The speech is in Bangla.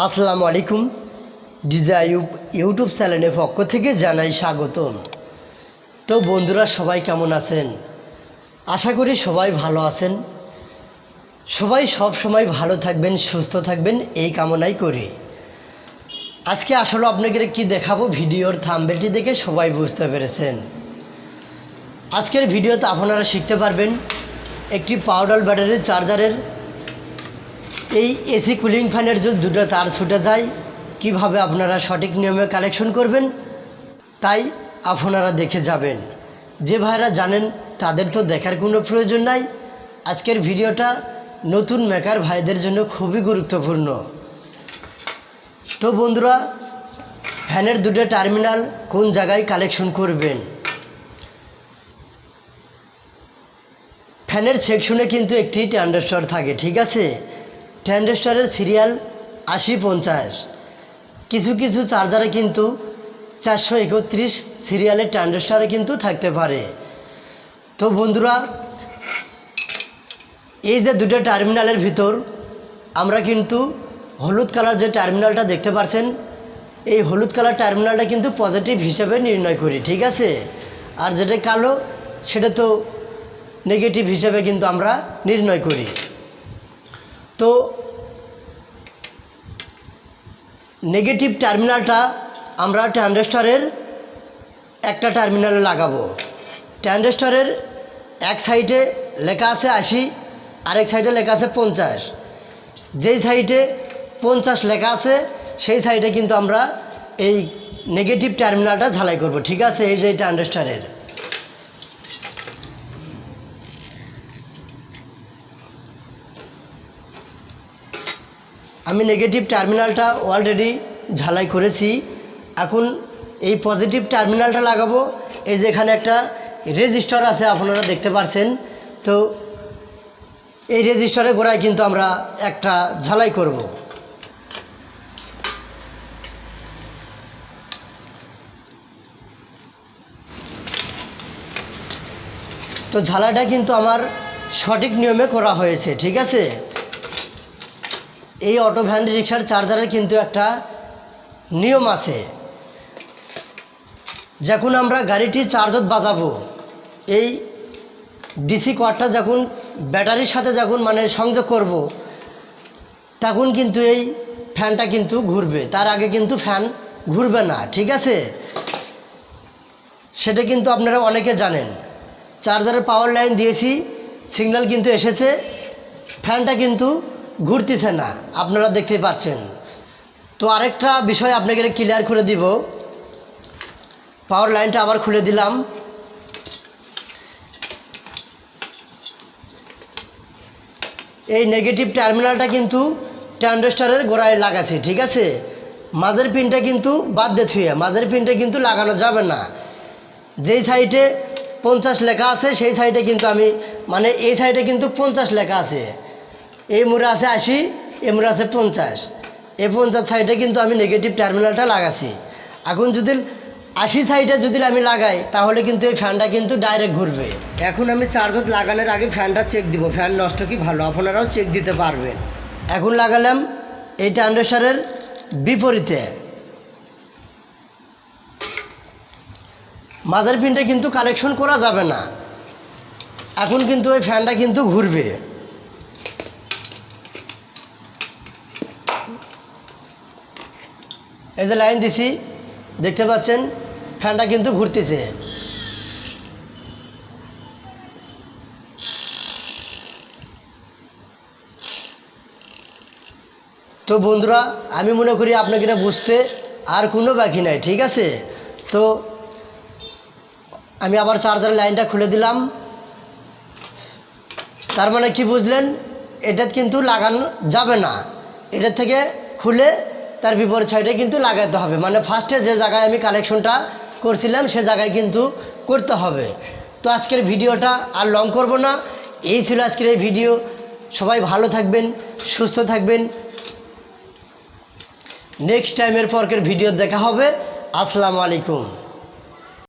আসসালামু আলাইকুম। ডিজাইব ইউটিউব চ্যানেলের পক্ষ থেকে জানাই স্বাগতম। তো বন্ধুরা, সবাই কেমন আছেন? আশা করি সবাই ভালো আছেন। সবাই সব সময় ভালো থাকবেন, সুস্থ থাকবেন, এই কামনাই করি। আজকে আসলে আপনাদের কি দেখাবো? ভিডিওর থাম্বেলটি দেখে সবাই বুঝতে পেরেছেন। আজকের ভিডিওতে আপনারা শিখতে পারবেন একটি পাউডার ব্যাটারির চার্জারের এই এসি কুলিং ফ্যানের যে দুটো তার ছুটে যায়, কীভাবে আপনারা সঠিক নিয়মে কালেকশন করবেন? তাই আপনারা দেখে যাবেন। যে ভাইরা জানেন, তাদের তো দেখার কোনো প্রয়োজন নাই। আজকের ভিডিওটা নতুন মেকার ভাইদের জন্য খুবই গুরুত্বপূর্ণ। তো বন্ধুরা, ফ্যানের দুটো টার্মিনাল কোন জায়গায় কালেকশন করবেন? ফ্যানের সেকশনে কিন্তু একটি ট্যান্ডেস্টার থাকে, ঠিক আছে? ট্যান্ডেস্টারের সিরিয়াল আশি পঞ্চাশ। কিছু কিছু চার্জারে কিন্তু চারশো একত্রিশ সিরিয়ালের ট্যান্ডেস্টারে কিন্তু থাকতে পারে। তো বন্ধুরা, এই যে দুটো টার্মিনালের ভিতর আমরা কিন্তু হলুদ কালার যে টার্মিনালটা দেখতে পাচ্ছেন, এই হলুদ কালার টার্মিনালটা কিন্তু পজিটিভ হিসেবে নির্ণয় করি, ঠিক আছে? আর যেটা কালো, সেটা তো নেগেটিভ হিসেবে কিন্তু আমরা নির্ণয় করি। তো নেগেটিভ টার্মিনালটা আমরা ট্যান্ডেস্টারের একটা টার্মিনালে লাগাবো। ট্যান্ডেস্টারের এক সাইডে লেখা আছে আশি, আরেক সাইডে লেখা আছে পঞ্চাশ। যেই সাইডে পঞ্চাশ লেখা আছে, সেই সাইডে কিন্তু আমরা এই নেগেটিভ টার্মিনালটা ঝালাই করব। ঠিক আছে? এই যে ট্যান্ডেস্টারের আমি নেগেটিভ টার্মিনালটা অলরেডি ঝালাই করেছি। এখন এই পজিটিভ টার্মিনালটা লাগাবো। এই যে এখানে একটা রেজিস্টার আছে, আপনারা দেখতে পাচ্ছেন তো এই রেজিস্টারের গোড়ায় কিন্তু আমরা একটা ঝালাই করব। তো ঝালাইটা কিন্তু আমার সঠিক নিয়মে করা হয়েছে, ঠিক আছে? এই অটো ভ্যান রিক্সার চার্জারের কিন্তু একটা নিয়ম আছে। যখন আমরা গাড়িটি চার্জত বাজাবো, এই ডিসি কোয়ারটা যখন ব্যাটারির সাথে যখন মানে সংযোগ করব, তখন কিন্তু এই ফ্যানটা কিন্তু ঘুরবে। তার আগে কিন্তু ফ্যান ঘুরবে না, ঠিক আছে? সেটা কিন্তু আপনারা অনেকে জানেন। চার্জারের পাওয়ার লাইন দিয়েছি সিগন্যাল কিন্তু এসেছে, ফ্যানটা কিন্তু ঘুরতেছে না, আপনারা দেখতে পাচ্ছেন। তো আরেকটা বিষয় আপনাকে ক্লিয়ার করে দিব। পাওয়ার লাইনটা আবার খুলে দিলাম। এই নেগেটিভ টার্মিনালটা কিন্তু ট্যান্ডেস্টারের গোড়ায় লাগাছে, ঠিক আছে? মাঝের পিনটা কিন্তু বাদ দিয়ে থুয়ে, মাঝের পিনটা কিন্তু লাগানো যাবে না। যেই সাইডে পঞ্চাশ লেখা আছে, সেই সাইডে কিন্তু আমি মানে এই সাইডে কিন্তু পঞ্চাশ লেখা আছে। এই মুড়ে আছে আশি এই মুড়ে আছে পঞ্চাশ। এই পঞ্চাশ সাইডে কিন্তু আমি নেগেটিভ টার্মিনালটা লাগাছি। এখন যদি আশি সাইডে যদি আমি লাগাই তাহলে কিন্তু এই ফ্যানটা কিন্তু ডাইরেক্ট ঘুরবে। এখন আমি চার্জত লাগানোর আগে ফ্যানটা চেক দিব। ফ্যান নষ্ট কি ভালো? আপনারাও চেক দিতে পারবেন। এখন লাগালাম এই ট্যান্ডেসারের বিপরীতে। মাজার পিনটা কিন্তু কালেকশন করা যাবে না। এখন কিন্তু ওই ফ্যানটা কিন্তু ঘুরবে। এই যে লাইন দিছি, দেখতে পাচ্ছেন, ফ্যানটা কিন্তু ঘুরতেছে। তো বন্ধুরা, আমি মনে করি আপনাকে এটা বুঝতে আর কোনো বাকি নাই, ঠিক আছে? তো আমি আবার চার্জারের লাইনটা খুলে দিলাম। তার মানে কি বুঝলেন? এটা কিন্তু লাগানো যাবে না। এটার থেকে খুলে তার বিপরীত সাইডে কিন্তু লাগাতে হবে। মানে ফার্স্টে যে জায়গায় আমি কালেকশনটা করছিলাম, সে জায়গায় কিন্তু করতে হবে। তো আজকের ভিডিওটা আর লং করব না। এই ছিল আজকের এই ভিডিও সবাই ভালো থাকবেন, সুস্থ থাকবেন। নেক্সট টাইমের পরকের ভিডিও দেখা হবে। আসসালামু আলাইকুম।